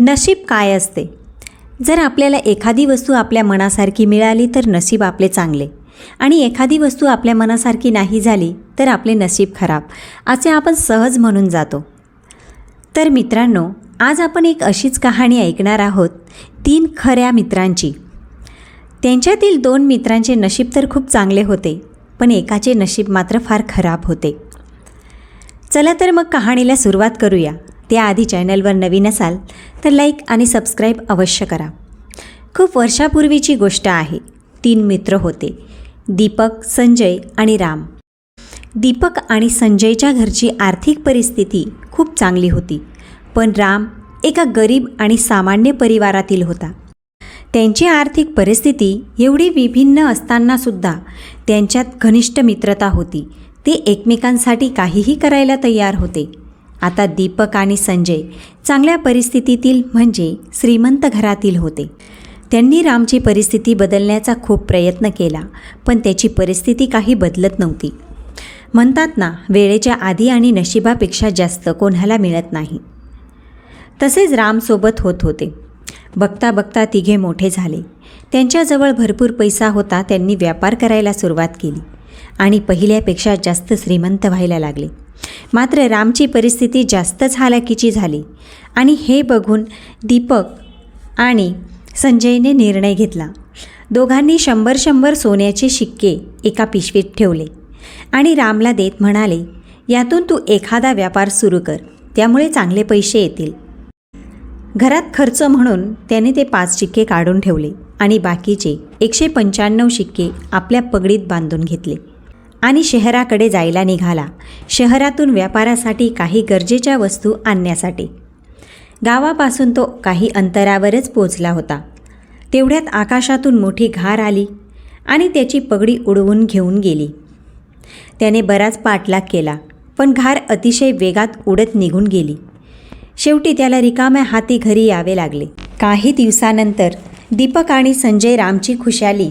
नशीब काय असते? जर आपल्याला एखादी वस्तू आपल्या मनासारखी मिळाली तर नशीब आपले चांगले. आणि एखादी वस्तू आपल्या मनासारखी नाही झाली तर आपले नशीब खराब असे आपण सहज म्हणून जातो. तर मित्रांनो आज आपण एक अशीच कहाणी ऐकणार आहोत तीन खऱ्या मित्रांची. त्यांच्यातील दोन मित्रांचे नशीब तर खूप चांगले होते पण एकाचे नशीब मात्र फार खराब होते. चला तर मग कहाणीला सुरुवात करूया. त्याआधी चॅनलवर नवीन असाल तर लाईक आणि सबस्क्राईब अवश्य करा. खूप वर्षापूर्वीची गोष्ट आहे. तीन मित्र होते. दीपक संजय आणि राम. दीपक आणि संजयच्या घरची आर्थिक परिस्थिती खूप चांगली होती. पण राम एका गरीब आणि सामान्य परिवारातील होता. त्यांची आर्थिक परिस्थिती एवढी विभिन्न असतानासुद्धा त्यांच्यात घनिष्ठ मित्रता होती. ते एकमेकांसाठी काहीही करायला तयार होते. आता दीपक आणि संजय चांगल्या परिस्थितीतील म्हणजे श्रीमंत घरातील होते. त्यांनी रामची परिस्थिती बदलण्याचा खूप प्रयत्न केला पण त्याची परिस्थिती काही बदलत नव्हती. म्हणतात ना वेळेच्या आधी आणि नशिबापेक्षा जास्त कोणाला मिळत नाही. तसेच रामसोबत होत होते. बघता बघता तिघे मोठे झाले. त्यांच्याजवळ भरपूर पैसा होता त्यांनी व्यापार करायला सुरुवात केली आणि पहिल्यापेक्षा जास्त श्रीमंत व्हायला लागले. मात्र रामची परिस्थिती जास्तच हालाकीची झाली. आणि हे बघून दीपक आणि संजयने निर्णय घेतला. दोघांनी शंभर शंभर सोन्याचे शिक्के एका पिशवीत ठेवले. आणि रामला देत म्हणाले यातून तू एखादा व्यापार सुरू कर त्यामुळे चांगले पैसे येतील घरात खर्च म्हणून त्याने ते पाच शिक्के काढून ठेवले आणि बाकीचे एकशे पंच्याण्णव शिक्के आपल्या पगडीत बांधून घेतले. आणि शहराकडे जायला निघाला. शहरातून व्यापारासाठी काही गरजेच्या वस्तू आणण्यासाठी. गावापासून तो काही अंतरावरच पोचला होता. तेवढ्यात आकाशातून मोठी घार आली आणि त्याची पगडी उडवून घेऊन गेली. त्याने बराच पाठलाग केला पण घार अतिशय वेगात उडत निघून गेली. शेवटी त्याला रिकाम्या हाती घरी यावे लागले. काही दिवसानंतर दीपक आणि संजय रामची खुशाली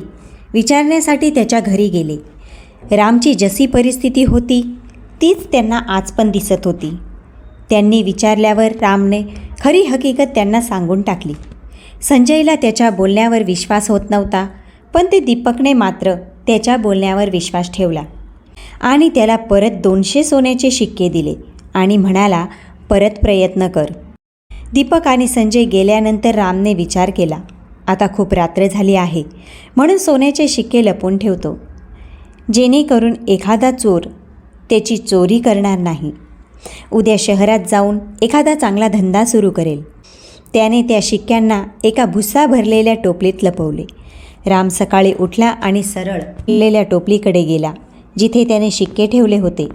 विचारण्यासाठी त्याच्या घरी गेले. रामची जशी परिस्थिती होती तीच त्यांना आज पण दिसत होती. त्यांनी विचारल्यावर रामने खरी हकीकत त्यांना सांगून टाकली. संजयला त्याच्या बोलण्यावर विश्वास होत नव्हता पण ते दीपकने मात्र त्याच्या बोलण्यावर विश्वास ठेवला. आणि त्याला परत दोनशे सोन्याचे शिक्के दिले आणि म्हणाला परत प्रयत्न कर. दीपक आणि संजय गेल्यानंतर रामने विचार केला आता खूप रात्र झाली आहे म्हणून सोन्याचे शिक्के लपवून ठेवतो. जेणेकरून एखादा चोर त्याची चोरी करणार नाही. उद्या शहरात जाऊन एखादा चांगला धंदा सुरू करेल. त्याने त्या शिक्क्यांना एका भुस्सा भरलेल्या टोपलीत लपवले. राम सकाळी उठला आणि सरळ लेल्या टोपलीकडे गेला जिथे त्याने शिक्के ठेवले होते.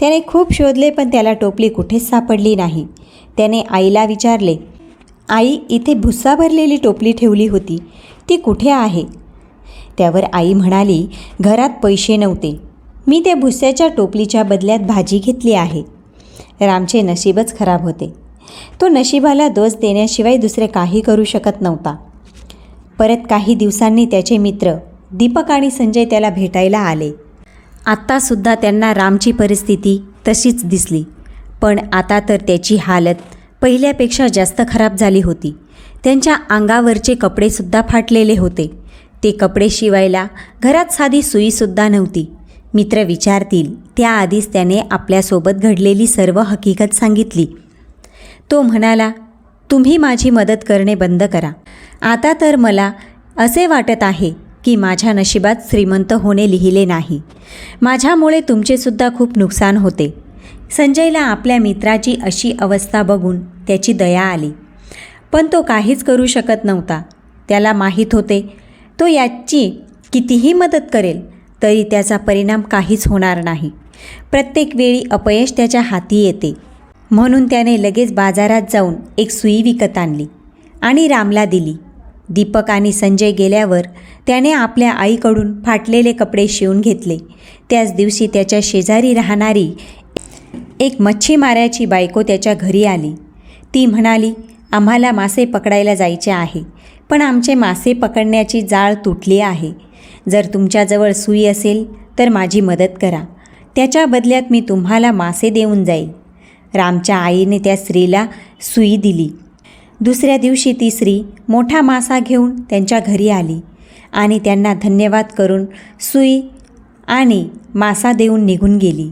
त्याने खूप शोधले पण त्याला टोपली कुठेच सापडली नाही. त्याने आईला विचारले आई इथे भुस्सा भरलेली टोपली ठेवली होती. ती कुठे आहे? त्यावर आई म्हणाली घरात पैसे नव्हते. मी त्या भुस्याच्या टोपलीच्या बदल्यात भाजी घेतली आहे. रामचे नशीबच खराब होते. तो नशिबाला दोष देण्याशिवाय दुसरे काही करू शकत नव्हता. परत काही दिवसांनी त्याचे मित्र दीपक आणि संजय त्याला भेटायला आले. आत्तासुद्धा त्यांना रामची परिस्थिती तशीच दिसली. पण आता तर त्याची हालत पहिल्यापेक्षा जास्त खराब झाली होती. त्यांच्या अंगावरचे कपडेसुद्धा फाटलेले होते. ते कपडे शिवायला घरात साधी सुईसुद्धा नव्हती. मित्र विचारतील त्याआधीच त्याने आपल्यासोबत घडलेली सर्व हकीकत सांगितली. तो म्हणाला तुम्ही माझी मदत करणे बंद करा. आता तर मला असे वाटत आहे की माझ्या नशिबात श्रीमंत होणे लिहिले नाही. माझ्यामुळे तुमचेसुद्धा खूप नुकसान होते. संजयला आपल्या मित्राची अशी अवस्था बघून त्याची दया आली. पण तो काहीच करू शकत नव्हता. त्याला माहीत होते तो याची कितीही मदत करेल तरी त्याचा परिणाम काहीच होणार नाही. प्रत्येक वेळी अपयश त्याच्या हाती येते. म्हणून त्याने लगेच बाजारात जाऊन एक सुई विकत आणली आणि रामला दिली. दीपक आणि संजय गेल्यावर त्याने आपल्या आईकडून फाटलेले कपडे शिवून घेतले. त्याच दिवशी त्याच्या शेजारी राहणारी एक मच्छीमाऱ्याची बायको त्याच्या घरी आली. ती म्हणाली आम्हाला मासे पकडायला जायचे आहे. पण आमचे मासे पकडण्याची जाळ तुटली आहे. जर तुमच्याजवळ सुई असेल तर माझी मदत करा. त्याच्या बदल्यात मी तुम्हाला मासे देऊन जाईल रामच्या आईने त्या स्त्रीला सुई दिली. दुसऱ्या दिवशी ती स्त्री मोठा मासा घेऊन त्यांच्या घरी आली आणि त्यांना धन्यवाद करून सुई आणि मासा देऊन निघून गेली.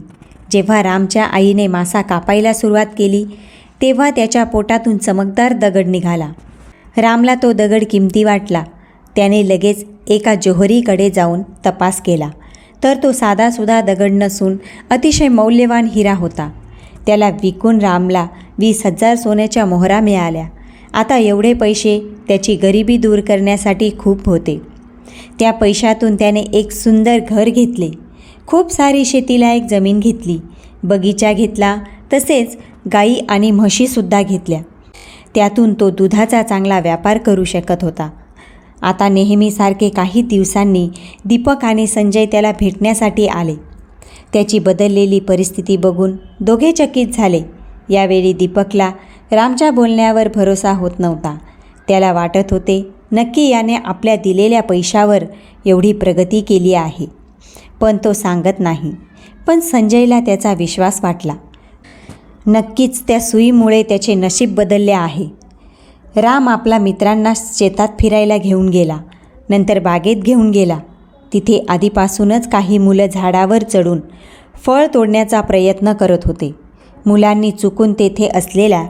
जेव्हा रामच्या आईने मासा कापायला सुरुवात केली तेव्हा त्याच्या पोटातून चमकदार दगड निघाला. रामला तो दगड किमती वाटला. त्याने लगेच एका जोहरीकडे जाऊन तपास केला. तर तो साधासुधा दगड नसून अतिशय मौल्यवान हिरा होता. त्याला विकून रामला वीस हजार सोन्याच्या मोहरा मिळाल्या. आता एवढे पैसे त्याची गरिबी दूर करण्यासाठी खूप होते. त्या पैशातून त्याने एक सुंदर घर घेतले. खूप सारी शेतीला एक जमीन घेतली. बगीचा घेतला. तसेच गाई आणि म्हशीसुद्धा घेतल्या. त्यातून तो दुधाचा चांगला व्यापार करू शकत होता. आता नेहमीसारखे काही दिवसांनी दीपक आणि संजय त्याला भेटण्यासाठी आले. त्याची बदललेली परिस्थिती बघून दोघे चकित झाले. यावेळी दीपकला रामच्या बोलण्यावर भरोसा होत नव्हता. त्याला वाटत होते नक्की याने आपल्या दिलेल्या पैशावर एवढी प्रगती केली आहे. पण तो सांगत नाही. पण संजयला त्याचा विश्वास वाटला. नक्कीच त्या सुईमुळे त्याचे नशीब बदलले आहे. राम आपला मित्रांना शेतात फिरायला घेऊन गेला. नंतर बागेत घेऊन गेला. तिथे आधीपासूनच काही मुलं झाडावर चढून फळ तोडण्याचा प्रयत्न करत होते. मुलांनी चुकून तेथे असलेल्या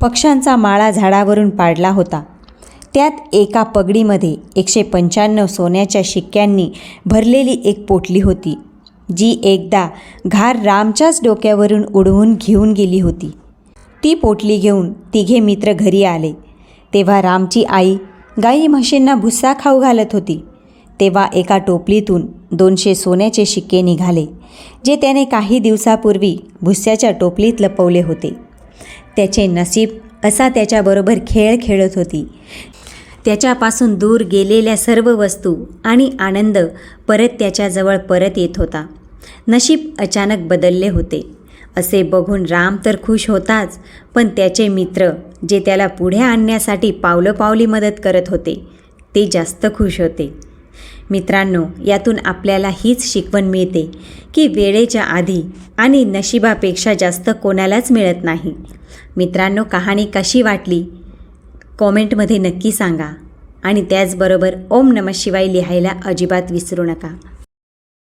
पक्ष्यांचा माळा झाडावरून पाडला होता. त्यात एका पगडीमध्ये एकशे पंच्याण्णव सोन्याच्या शिक्क्यांनी भरलेली एक पोटली होती. जी एकदा घार रामच्याच डोक्यावरून उडवून घेऊन गेली होती. ती पोटली घेऊन तिघे मित्र घरी आले. तेव्हा रामची आई गाई म्हशींना भुस्सा खाऊ घालत होती. तेव्हा एका टोपलीतून दोनशे सोन्याचे शिक्के निघाले जे त्याने काही दिवसापूर्वी भुस्याच्या टोपलीत लपवले होते. त्याचे नसीब असा त्याच्याबरोबर खेळ खेळत होती. त्याच्यापासून दूर गेलेल्या सर्व वस्तू आणि आनंद परत त्याच्याजवळ परत येत होता. नशीब अचानक बदलले होते. असे बघून राम तर खुश होताच पण त्याचे मित्र जे त्याला पुढे आणण्यासाठी पावलं पावली मदत करत होते ते जास्त खुश होते. मित्रांनो यातून आपल्याला हीच शिकवण मिळते की वेळेच्या आधी आणि नशिबापेक्षा जास्त कोणालाच मिळत नाही. मित्रांनो कहाणी कशी वाटली? कॉमेंटमध्ये नक्की सांगा. आणि त्याचबरोबर ओम नम शिवाय लिहायला अजिबात विसरू नका.